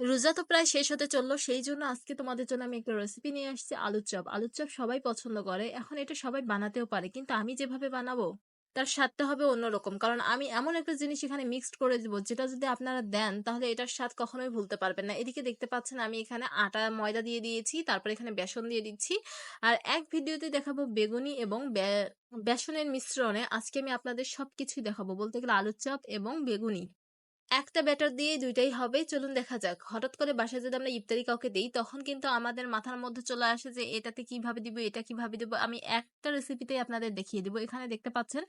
রোজা তো প্রায় শেষ হতে চলল, সেই জন্য আজকে তোমাদের জন্য আমি একটা রেসিপি নিয়ে আসছি, আলুর চপ। আলুর চপ সবাই পছন্দ করে, এখন এটা সবাই বানাতেও পারে, কিন্তু আমি যেভাবে বানাবো, তার স্বাদটা হবে অন্যরকম। কারণ আমি এমন একটা জিনিস এখানে মিক্সড করে দেবো, যেটা যদি আপনারা দেন, তাহলে এটার স্বাদ কখনোই ভুলতে পারবেন না। এদিকে দেখতে পাচ্ছেন, আমি এখানে আটা, ময়দা দিয়ে দিয়েছি, তারপর এখানে বেসন দিয়ে দিচ্ছি। আর এক ভিডিওতে দেখাবো বেগুনি এবং বেসনের মিশ্রণে আজকে আমি আপনাদের সব কিছুই দেখাবো। বলতে গেলে আলুর চপ এবং বেগুনি। একটা ব্যাটার দিয়ে দুইটাই হবে, চলুন দেখা যাক। হঠাৎ করে বাসায় যদি আমরা ইফতারি কাউকে দিই, তখন কিন্তু আমাদের মাথার মধ্যে চলে আসে যে, এটাতে কীভাবে দিব, এটা কীভাবে দিব? আমি একটা রেসিপিতেই আপনাদের দেখিয়ে দিব। এখানে দেখতে পাচ্ছেন,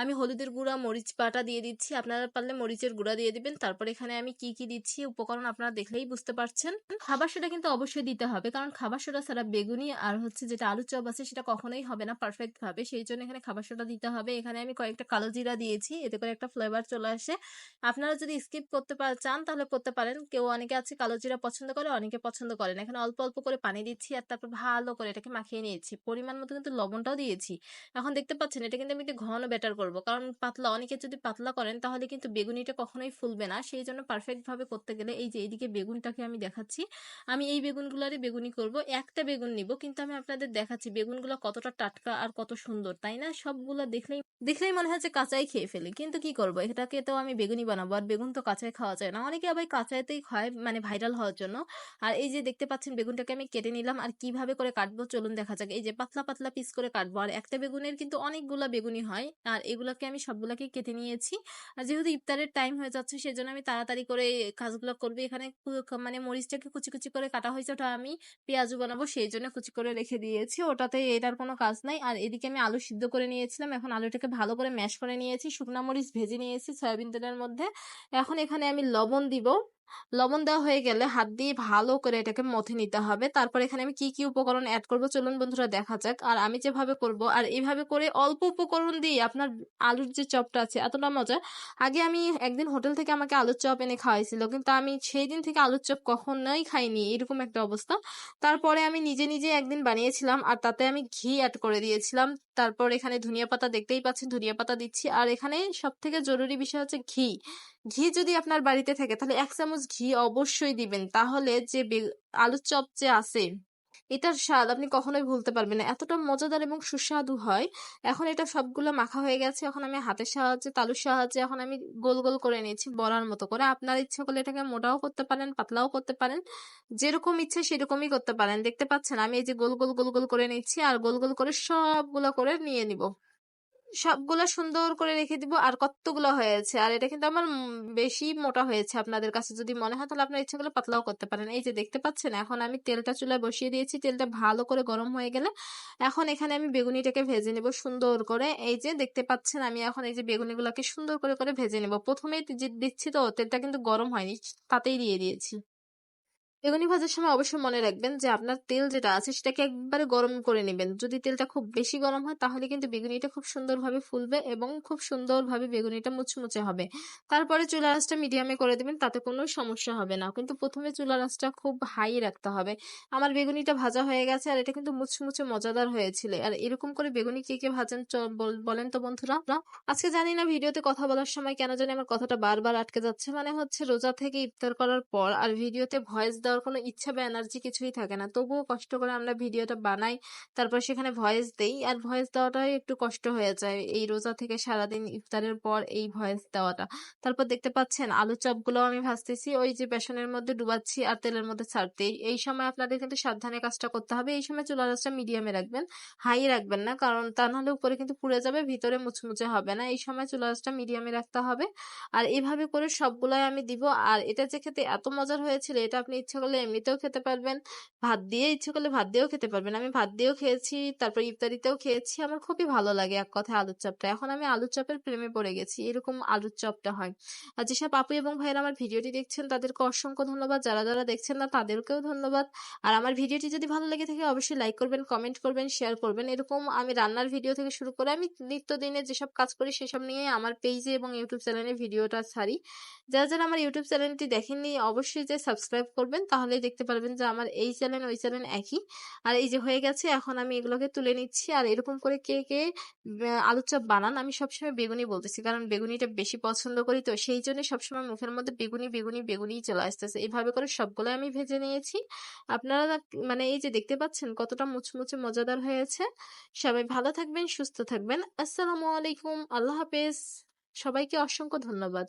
আমি হলুদের গুঁড়া, মরিচ পাটা দিয়ে দিচ্ছি। আপনারা পারলে মরিচের গুঁড়া দিয়ে দিবেন। তারপর এখানে আমি কি কি দিচ্ছি, উপকরণ আপনারা দেখলেই বুঝতে পারছেন। খাবার সোডা কিন্তু অবশ্যই দিতে হবে, কারণ খাবার সোডা ছাড়া বেগুনি আর হচ্ছে যেটা আলু চপ আছে, সেটা কখনোই হবে না পারফেক্ট ভাবে সেই জন্য এখানে খাবার সোডা দিতে হবে। এখানে আমি কয়েকটা কালো জিরা দিয়েছি, এতে করে একটা ফ্লেভার চলে আসে। আপনারা যদি স্কিপ করতে চান তাহলে করতে পারেন। কেউ অনেকে আছে কালো জিরা পছন্দ করে, অনেকে পছন্দ করেন এখানে অল্প অল্প করে পানি দিচ্ছি আর তারপর ভালো করে এটাকে মাখিয়ে নিয়েছি। পরিমাণ মতো কিন্তু লবণটাও দিয়েছি। এখন দেখতে পাচ্ছেন এটা কিন্তু আমি একটু ঘন ব্যাটার করব। কারণ পাতলা, অনেকে যদি পাতলা করেন তাহলে কিন্তু বেগুনিটা কখনোই ফুলবে না। সেই জন্য পারফেক্টভাবে করতে গেলে এই যে এইদিকে বেগুনটাকে আমি দেখাচ্ছি। আমি এই বেগুনগুলোরই বেগুনি করব। একটা বেগুন নিব কিন্তু আমি আপনাদের দেখাচ্ছি বেগুনগুলো কতটা টাটকা আর কত সুন্দর, তাই না? সবগুলো দেখলেই দেখলেই মনে হচ্ছে কাঁচাই খেয়ে ফেলি। কিন্তু কি করব? এটাকে তো আমি বেগুনি বানাবো। আর বেগুন তো কাঁচাই খাওয়া যায় না। অনেকে আবার কাঁচাইতেই খায় মানে ভাইরাল হওয়ার জন্য। আর এই যে দেখতে পাচ্ছেন বেগুনটাকে আমি কেটে নিলাম। আর কীভাবে করে কাটবো চলুন দেখা যাক। এই যে পাতলা পাতলা পিস করে কাটবো। আর একটা বেগুনের কিন্তু অনেকগুলা বেগুনি হয়। আর এগুলাকে আমি সবগুলাকে কেটে নিয়েছি। আর যেহেতু ইফতারের টাইম হয়ে যাচ্ছে সেজন্য আমি তাড়াতাড়ি করে কাজগুলো করব। এখানে মানে মরিচটাকে কুচি কুচি করে কাটা হয়েছে। ওটা আমি পেঁয়াজু বানাবো সেই জন্য কুচি করে রেখে দিয়েছি। ওটাতে এটার কোনো কাজ নাই। আর এদিকে আমি আলু সিদ্ধ করে নিয়েছিলাম। এখন আলুটাকে ভালো করে ম্যাশ করে নিয়েছি। শুকনা মরিচ ভেজে নিয়েছি সয়াবিন তেলের মধ্যে। এখন এখানে আমি লবণ দিব। লবণ দেওয়া হয়ে গেলে হাত দিয়ে ভালো করে এটাকে মথে নিতে হবে। তারপর এখানে আমি কি কি উপকরণ অ্যাড করব চলুন বন্ধুরা দেখা যাক। আর আমি যেভাবে করব, আর এইভাবে করে অল্প উপকরণ দিয়ে আপনার আলুর যে চপটা আছে, এতটা মজা আগে আমি একদিন হোটেল থেকে আমাকে আলুর চপ এনে খাওয়াইছিল, কিন্তু আমি সেই দিন থেকে আলুর চপ কখনোই খাইনি, এরকম একটা অবস্থা। তারপরে আমি নিজে নিজে একদিন বানিয়েছিলাম, আর তাতে আমি ঘি অ্যাড করে দিয়েছিলাম। তারপর এখানে ধনিয়া পাতা দেখতেই পাচ্ছেন, ধনিয়া পাতা দিচ্ছি। আর এখানে সব থেকে জরুরি বিষয় হচ্ছে ঘি। ঘি যদি আপনার বাড়িতে থাকে, তাহলে এক চামচ ঘি অবশ্যই দিবেন। তাহলে যে আলুর চপ যে আছে, এটার স্বাদ আপনি কখনোই ভুলতে পারবেন না। এতটা মজাদার এবং সুস্বাদু হয়। এখন এটা সবগুলো মাখা হয়ে গেছে। এখন আমি হাতের সাহায্যে, তালুর সাহায্যে এখন আমি গোল গোল করে নিয়েছি বড়ার মতো করে। আপনার ইচ্ছে করলে এটাকে মোটাও করতে পারেন, পাতলাও করতে পারেন, যেরকম ইচ্ছে সেরকমই করতে পারেন। দেখতে পাচ্ছেন, আমি এই যে গোল গোল গোল গোল করে নিচ্ছি আর গোল গোল করে সবগুলো করে নিয়ে নিব। সবগুলা সুন্দর করে রেখে দিব আর কতগুলো হয়েছে। আর এটা কিন্তু আমার বেশি মোটা হয়েছে আপনাদের কাছে যদি মনে হয়, তাহলে আপনার ইচ্ছে করলে পাতলাও করতে পারেন। এই যে দেখতে পাচ্ছেন, এখন আমি তেলটা চুলায় বসিয়ে দিয়েছি। তেলটা ভালো করে গরম হয়ে গেলে এখন এখানে আমি বেগুনিটাকে ভেজে নেব সুন্দর করে। এই যে দেখতে পাচ্ছেন, আমি এখন এই যে বেগুনিগুলোকে সুন্দর করে করে ভেজে নেব। প্রথমেই দিচ্ছি তো, তেলটা কিন্তু গরম হয়নি, তাতেই দিয়ে দিয়েছি। বেগুনি ভাজার সময় অবশ্যই মনে রাখবেন যে আপনার তেল যেটা আছে সেটাকে একবারে গরম করে নেবেন। যদি তেলটা খুব বেশি গরম হয় তাহলে কিন্তু বেগুনিটা খুব সুন্দরভাবে ফুলবে এবং খুব সুন্দরভাবে বেগুনিটা মুচমুচে হবে। তারপরে চুলা আঁচটা মিডিয়ামে করে দেবেন তাতে কোনো সমস্যা হবে না। কিন্তু প্রথমে চুলা আঁচটা খুব হাই রাখতে হবে। আমার বেগুনিটা ভাজা হয়ে গেছে আর এটা কিন্তু মুচমুচে মজাদার হয়েছিল। আর এরকম করে বেগুনি কে কে ভাজেন বলেন তো বন্ধুরা। আজকে জানি না ভিডিওতে কথা বলার সময় কেন জানি আমার কথাটা বারবার আটকে যাচ্ছে। মানে হচ্ছে রোজা থেকে ইফতার করার পর আর ভিডিওতে ভয়েস দেওয়ার কোনো ইচ্ছা বা এনার্জি কিছুই থাকে না। তবুও কষ্ট করে আমরা ভিডিওটা বানাই, তারপর সেখানে ভয়েস দেই, আর ভয়েস দেওয়াটাই একটু কষ্ট হয়ে যায়। এই রোজা থেকে সারাদিন ইফতারের পর এই ভয়েস দেওয়াটা। তারপর দেখতে পাচ্ছেন, আলু চপগুলো আমি ভাজতেছি, ওই যে বেসনের মধ্যে ডুবাচ্ছি আর তেলের মধ্যে ছাড়তে এই সময় আপনাদের কিন্তু সাবধানে কাজটা করতে হবে। এই সময় চুলা আঁচটা মিডিয়ামে রাখবেন হাই রাখবেন না, কারণ তা নাহলে উপরে কিন্তু পুড়ে যাবে, ভিতরে মুচমুচে হবে না। এই সময় চুলা আঁচটা মিডিয়ামে রাখতে হবে। আর এইভাবে করে সবগুলাই আমি দিব। আর এটা যে খেতে এত মজার হয়েছিল, এটা আপনি ইচ্ছে করলে এমনিতেও খেতে পারবেন। ভাত দিয়ে ইচ্ছে করলে ভাত দিয়েও খেতে পারবেন। আমি ভাত দিয়েও খেয়েছি, তারপর ইফতারিতেও খেয়েছি। আমার খুবই ভালো লাগে এক কথায় আলুর চপটা। এখন আমি আলুর চপের প্রেমে পড়ে গেছি। এরকম আলুর চপটা হয়। আর যেসব আপু এবং ভাইয়েরা আমার ভিডিওটি দেখছেন, তাদেরকে অসংখ্য ধন্যবাদ। যারা যারা দেখছেন না, তাদেরকেও ধন্যবাদ। আর আমার ভিডিওটি যদি ভালো লেগে থাকে, অবশ্যই লাইক করবেন কমেন্ট করবেন শেয়ার করবেন। এরকম আমি রান্নার ভিডিও থেকে শুরু করে আমি নিত্যদিনে যেসব কাজ করি, সেসব নিয়ে আমার পেজে এবং ইউটিউব চ্যানেলে ভিডিওটা ছাড়ি। যারা যারা আমার ইউটিউব চ্যানেলটি দেখেননি, অবশ্যই যে সাবস্ক্রাইব করবেন তাহলেই দেখতে পারবেন যে আমার এই চ্যানেল ওই চ্যানেল একই। আর এই যে হয়ে গেছে এখন আমি এগুলোকে তুলে নিচ্ছি। আর এরকম করে কে, কে আলুর চপ বানান? আমি সবসময় বেগুনি বলতেছি। কারণ বেগুনিটা বেশি পছন্দ করি তো সেইজন্য সবসময় মুখের মধ্যে বেগুনি, বেগুনি, বেগুনি চলে আসতেছে। এভাবে করে সবগুলাই আমি ভেজে নিয়েছি। আপনারা মানে এই যে দেখতে পাচ্ছেন কতটা মুচমুচে মজাদার হয়েছে। সবাই ভালো থাকবেন, সুস্থ থাকবেন। আসসালামু আলাইকুম। আল্লাহ হাফেজ। সবাইকে অসংখ্য ধন্যবাদ।